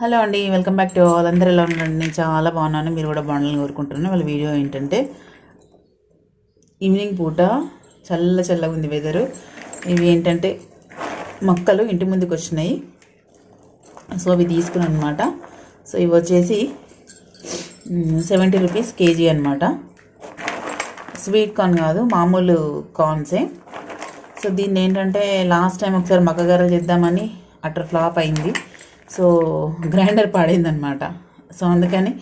Hello అండి welcome back to వాళ్ళందరూ ఎలా ఉన్నారండి నేను చాలా బాగున్నాను. మీరు కూడా బాగుండాలని కోరుకుంటున్నాను. వాళ్ళ వీడియో ఏంటంటే ఈవినింగ్ పూట చల్ల చల్లగా ఉంది వెదరు ఇవి ఏంటంటే మొక్కలు ఇంటి ముందుకు వచ్చినాయి. సో అవి తీసుకున్నాను అనమాట సో ఇవి వచ్చేసి సెవెంటీ రూపీస్ కేజీ అనమాట స్వీట్ కార్న్ కాదు మామూలు కార్న్సే. సో దీన్ని ఏంటంటే లాస్ట్ టైం ఒకసారి మక్కగారలు చేద్దామని అటర్ ఫ్లాప్ అయింది. సో గ్రైండర్ పాడైంది అనమాట సో అందుకని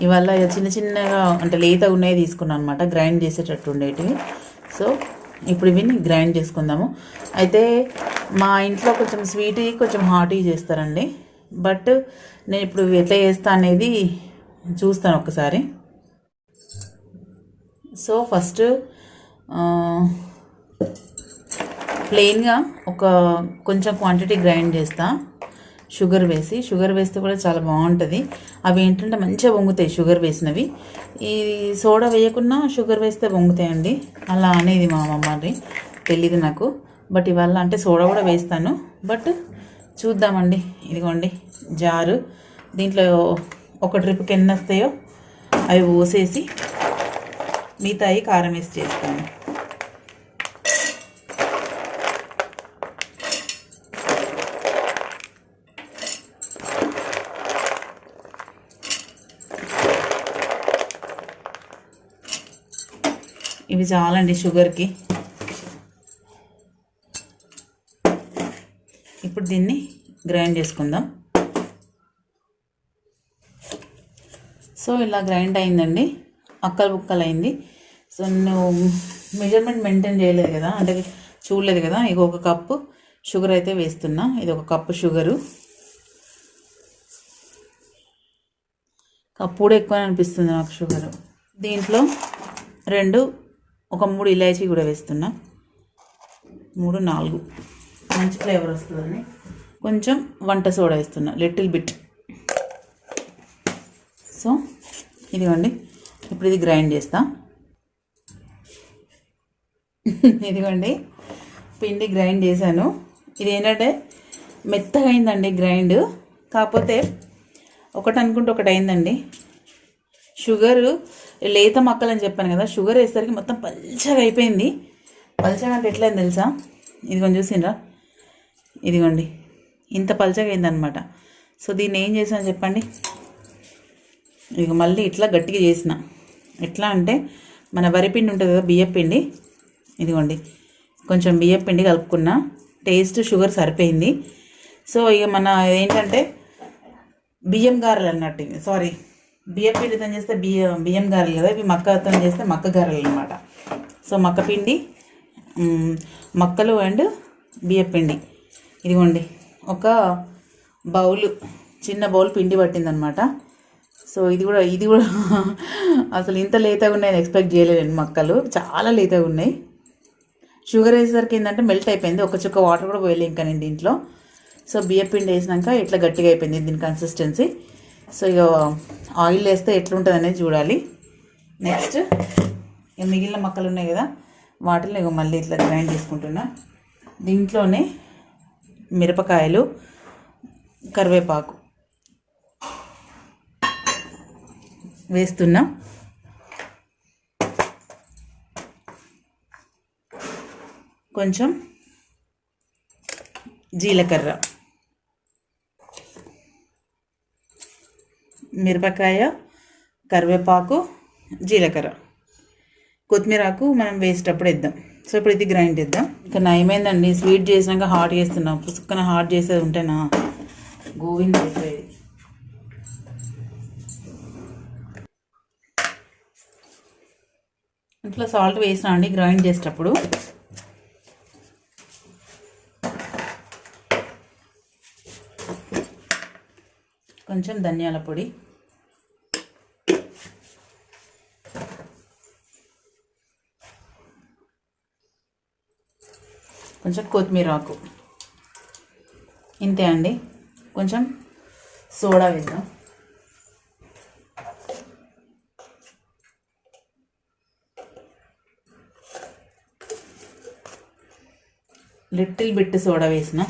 ఇవాళ చిన్న చిన్నగా అంటే లేత ఉన్నాయి తీసుకున్నాను అనమాట గ్రైండ్ చేసేటట్టు ఉండేటివి. సో ఇప్పుడు ఇవి గ్రైండ్ చేసుకుందాము. అయితే మా ఇంట్లో కొంచెం స్వీట్ కొంచెం హాట్ చేస్తారండి. బట్ నేను ఇప్పుడు ఎట్లా చేస్తా అనేది చూస్తాను ఒకసారి సో ఫస్ట్ ప్లెయిన్గా ఒక కొంచెం క్వాంటిటీ గ్రైండ్ చేస్తాను షుగర్ వేసి షుగర్ వేస్తే కూడా చాలా బాగుంటుంది. అవి ఏంటంటే మంచిగా వంగుతాయి షుగర్ వేసినవి. ఈ సోడా వేయకుండా షుగర్ వేస్తే వంగుతాయండి. అలా అనేది మా అమ్మమ్మది తెలియదు నాకు. బట్ ఇవాళ అంటే సోడా కూడా వేస్తాను. బట్ చూద్దామండి. ఇదిగోండి జారు. దీంట్లో ఒక ట్రిప్కి ఎన్ని వస్తాయో అవి పోసేసి మిగతాయి కారం వేసి చేస్తాను. ఇవి చాలండి షుగర్కి. ఇప్పుడు దీన్ని గ్రైండ్ చేసుకుందాం. సో ఇలా గ్రైండ్ అయిందండి. అక్కలు బుక్కలు అయింది సో నువ్వు మెజర్మెంట్ మెయింటైన్ చేయలేదు కదా అంటే చూడలేదు కదా ఇక ఒక కప్పు షుగర్ అయితే వేస్తున్నా. ఇది ఒక కప్పు షుగరు. కప్పు కూడా ఎక్కువ అనిపిస్తుంది నాకు షుగరు. దీంట్లో రెండు ఒక మూడు ఇలాచీ కూడా వేస్తున్నా. మూడు నాలుగు. మంచి ఫ్లేవర్ వస్తుందని కొంచెం వంట సోడా వేస్తున్నా. Little bit. సో ఇదిగోండి. ఇప్పుడు ఇది గ్రైండ్ చేస్తా. ఇదిగోండి. పిండి గ్రైండ్ చేశాను. ఇది ఏంటంటే మెత్తగా అయిందండి గ్రైండ్. కాకపోతే ఒకటి అనుకుంటే ఒకటి అయిందండి. షుగర్ లేత మొక్కలు అని చెప్పాను కదా షుగర్ వేసరికి మొత్తం పల్చగా అయిపోయింది. పల్చగా అంటే ఎట్లయింది తెలుసా? ఇదిగోండి చూసిండ్రా. ఇదిగోండి. ఇంత పల్చగా అయిందనమాట సో దీన్ని ఏం చేసాను చెప్పండి? ఇక మళ్ళీ ఇట్లా గట్టిగా చేసిన. ఎట్లా అంటే మన వరిపిండి ఉంటుంది కదా బియ్యపిండి ఇదిగోండి. కొంచెం బియ్యపిండి కలుపుకున్న. టేస్ట్ షుగర్ సరిపోయింది. సో ఇక మన ఏంటంటే బియ్యం గారెలు అన్నట్టు సారీ. బియ్యం పిండితో చేస్తే బియ్యం బియ్యం గారెలు కదా? ఇవి మక్కతో చేస్తే మక్క గారెలు అనమాట సో మక్క పిండి మక్కలు అండ్ బియ్యం పిండి. ఇదిగోండి ఒక బౌల్ చిన్న బౌల్ పిండి పట్టిందనమాట సో ఇది కూడా ఇది కూడా అసలు ఇంత లేతగా ఉన్నాయని ఎక్స్పెక్ట్ చేయలేదండి మక్కలు. చాలా లేతగా ఉన్నాయి. షుగర్ వేసేసరికి ఏంటంటే మెల్ట్ అయిపోయింది. ఒక చుక్క వాటర్ కూడా పోయలే ఇంకా నేను దీంట్లో. సో బియ్యం పిండి వేసినాక ఇట్లా గట్టిగా అయిపోయింది దీని కన్సిస్టెన్సీ సో ఇక ఆయిల్ వేస్తే ఎట్లుంటుంది అనేది చూడాలి. నెక్స్ట్ ఇక మిగిలిన మొక్కలు ఉన్నాయి కదా వాటిని ఇక మళ్ళీ ఇట్లా గ్రైండ్ చేసుకుంటున్నా. దీంట్లోనే మిరపకాయలు కరివేపాకు వేస్తున్నా. కొంచెం జీలకర్ర. మిరపకాయ కరివేపాకు జీలకర్ర. కొత్తిమీరాకు మనం వేసేటప్పుడు వేద్దాం. సో ఇప్పుడు ఇది గ్రైండ్ చేద్దాం. ఇంకా నయమైందండి. స్వీట్ చేసినాక హాట్ చేస్తున్నాం. పుసుక్కన హాట్ చేసేది ఉంటేనా? గోవింద్ అయిపోయేది ఇంట్లో సాల్ట్ వేసినా అండి గ్రైండ్ చేసేటప్పుడు. కొంచెం ధనియాల పొడి. కొంచెం కొత్తిమీర ఆకు. ఇంతే అండి. కొంచెం సోడా వేద్దాం. లిటిల్ బిట్ సోడా వేసిన.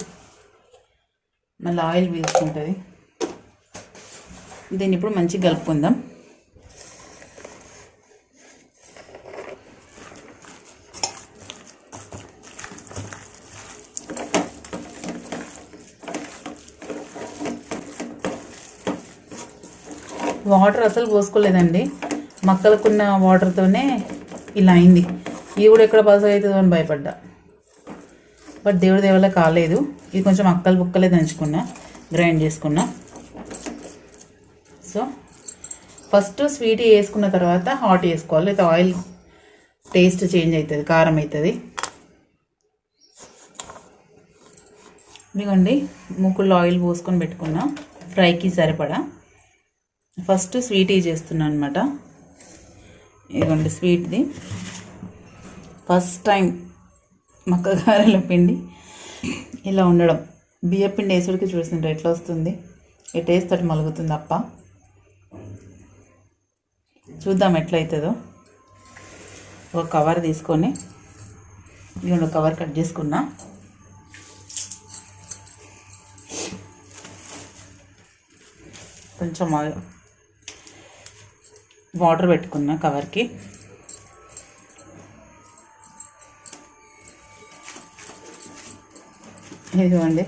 మళ్ళీ ఆయిల్ పీల్చుకుంటుంది. దీన్ని ఇప్పుడు మంచిగా కలుపుకుందాం. వాటర్ అసలు పోసుకోలేదండి. మక్కలకున్న వాటర్తోనే ఇలా అయింది. ఇది కూడా ఎక్కడ పాస్ అవుతుందో అని భయపడ్డా. బట్ దేవుడి దేవుళ్ళ కాలేదు. ఇది కొంచెం అక్కలు బుక్కలే దంచుకున్నా గ్రైండ్ చేసుకున్నా. సో ఫస్ట్ స్వీట్ వేసుకున్న తర్వాత హాట్ వేసుకోవాలి. లేదా ఆయిల్ టేస్ట్ చేంజ్ అవుతుంది కారం అవుతుంది. ఇదిగోండి ముక్కుల్లో ఆయిల్ పోసుకొని పెట్టుకున్నా. ఫ్రైకి సరిపడా. ఫస్ట్ స్వీట్ చేస్తున్నాను అనమాట ఇదిగోండి స్వీట్ది. ఫస్ట్ టైం మక్కగారెల పిండి ఇలా ఉండడం. బియ్య పిండి వేసుడికి చూస్తుంటే ఎట్లా వస్తుంది? ఎట్ టేస్ట్ మలుగుతుంది అప్ప. చూద్దాం ఎట్లయితుందో. ఒక కవర్ తీసుకొని ఇదిగోండి కవర్ కట్ చేసుకున్నా. కొంచెం వాటర్ పెట్టుకున్నా కవర్కి. ఇదిగోండి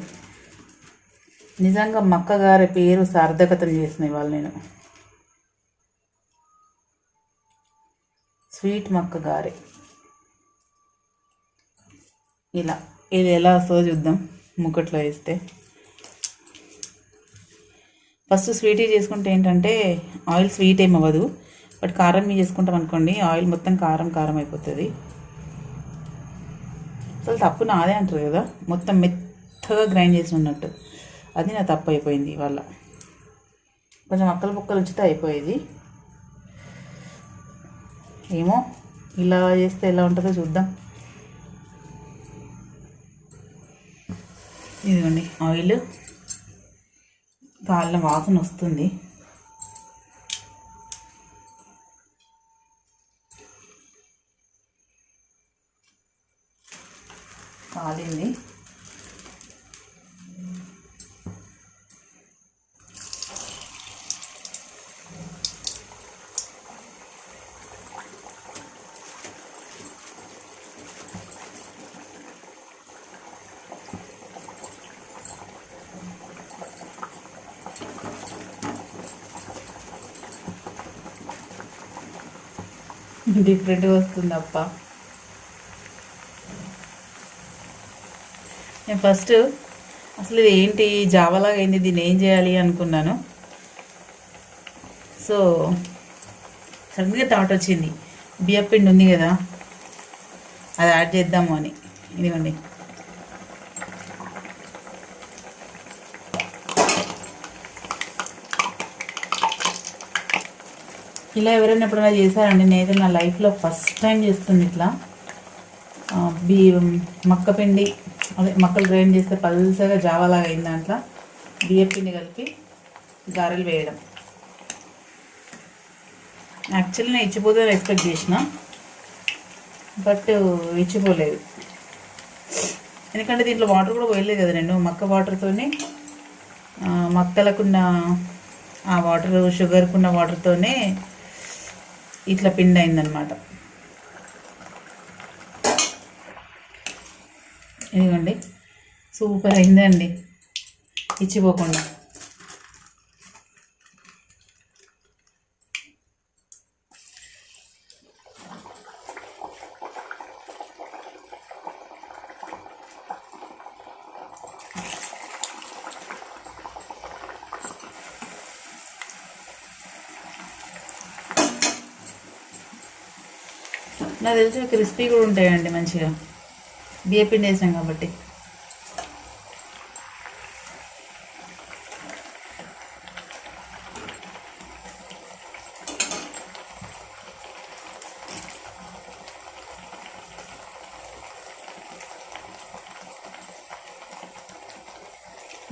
నిజంగా మక్కగారి పేరు సార్థకతం చేసిన ఇవాళ నేను. స్వీట్ మక్కగారి. ఇలా ఇది ఎలా వస్తుందో చూద్దాం. ముక్కట్లో వేస్తే. ఫస్ట్ స్వీట్ చేసుకుంటే ఏంటంటే ఆయిల్ స్వీట్ ఏం అవ్వదు. బట్ కారం మీ చేసుకుంటాం అనుకోండి ఆయిల్ మొత్తం కారం కారం అయిపోతుంది. అసలు తప్పు నాదే అంటారు కదా మొత్తం మెత్తగా గ్రైండ్ చేసి ఉన్నట్టు అది నా తప్పు అయిపోయింది ఇవాళ. కొంచెం అక్కల బుక్కలు ఉచిత అయిపోయేది. ఏమో ఇలా చేస్తే ఎలా ఉంటుందో చూద్దాం. ఇదిగోండి ఆయిల్. కాళ్ళ వాసన వస్తుంది. కాలింది. డిఫరెంట్గా వస్తుందప్ప. నేను ఫస్ట్ అసలు ఇది ఏంటి? జావలాగా అయింది దీన్ని ఏం చేయాలి అనుకున్నాను. సో సడన్గా థాట్ వచ్చింది. బియ్యం పిండి ఉంది కదా అది యాడ్ చేద్దాము అని. ఇదిగోండి. ఇలా ఎవరైనా ఎప్పుడైనా చేశారండి? నేనైతే నా లైఫ్లో ఫస్ట్ టైం చేస్తుంది ఇట్లా. బియ్యం మక్కపిండి అదే మక్కలు గ్రైండ్ చేస్తే పల్సగా జావాలాగా అయింది దాంట్లో. బియ్యం పిండి కలిపి గారెలు వేయడం. యాక్చువల్లీ నేను ఇచ్చిపోతుందని ఎక్స్పెక్ట్ చేసిన. బట్ ఇచ్చిపోలేదు. ఎందుకంటే దీంట్లో వాటర్ కూడా పోయలేదు కదా నేను. మక్క వాటర్తోనే మక్కలకున్న ఆ వాటర్ షుగర్కున్న వాటర్తోనే ఇట్లా పిండి అయిందనమాట ఇదిగోండి. సూపర్ అయిందండి. ఇచ్చిపోకుండా. నాకు తెలిసి క్రిస్పీ కూడా ఉంటాయండి మంచిగా. బియ్యపిండి వేసాం కాబట్టి.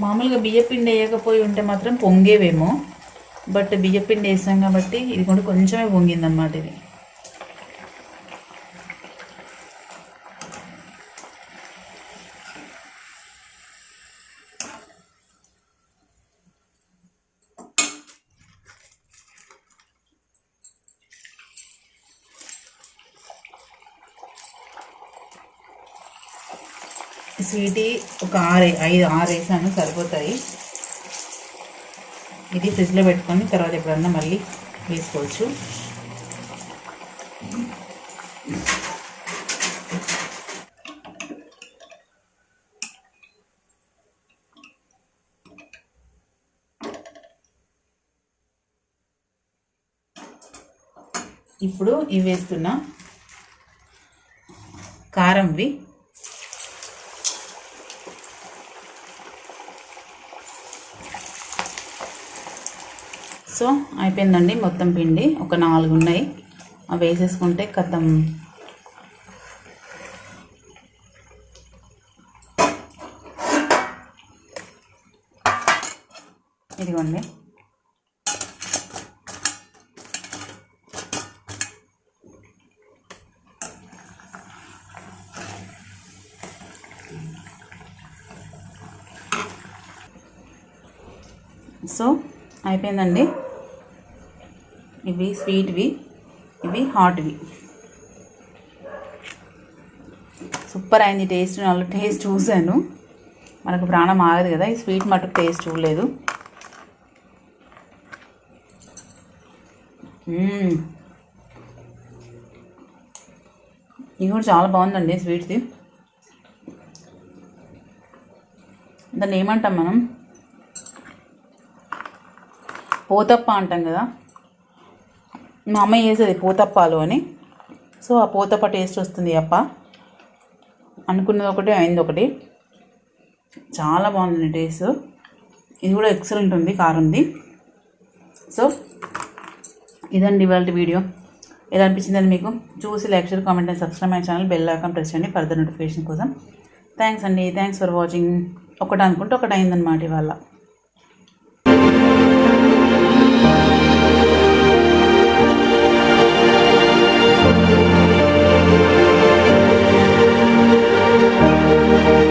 మామూలుగా బియ్యపిండి వేయకపోయి ఉంటే మాత్రం పొంగేవేమో బట్ బియ్యపిండి వేసాం కాబట్టి ఇది కూడా కొంచెమే పొంగిందన్నమాట ఇది. స్వీటీ ఒక ఆరు ఐదు ఆరు వేసాను సరిపోతాయి. ఇది ఫ్రిడ్జ్లో పెట్టుకొని తర్వాత ఎప్పుడన్నా మళ్ళీ వేసుకోవచ్చు. ఇప్పుడు ఇవి వేస్తున్నా కారంవి సో అయిపోయిందండి మొత్తం పిండి. ఒక నాలుగు ఉన్నాయి. అవి వేసేసుకుంటే కథం. ఇదిగోండి. సో అయిపోయిందండి. ఇవి స్వీట్వి ఇవి హాట్వి. సూపర్ అయింది టేస్ట్ వాళ్ళు టేస్ట్ చూశాను. మనకు ప్రాణం ఆగదు కదా ఈ స్వీట్ మటుకు టేస్ట్ చూడలేదు. ఇది కూడా చాలా బాగుందండి స్వీట్ది. దాన్ని ఏమంటాం మనం? పోతప్ప అంటాం కదా. మా అమ్మ చేసేది పూతప్పాలు అని. సో ఆ పోతప్ప టేస్ట్ వస్తుంది అప్ప. అనుకున్నది ఒకటి అయింది ఒకటి. చాలా బాగుంది టేస్ట్. ఇది కూడా ఎక్సలెంట్ ఉంది కారంది సో ఇదండి ఇవాళ వీడియో. ఎలా అనిపించిందని మీకు? చూసి like share comment and subscribe my channel bell icon press చేయండి ఫర్దర్ నోటిఫికేషన్ కోసం. థ్యాంక్స్ అండి థ్యాంక్స్ ఫర్ వాచింగ్. ఒకటి అనుకుంటే ఒకటి అయిందనమాట ఇవాళ.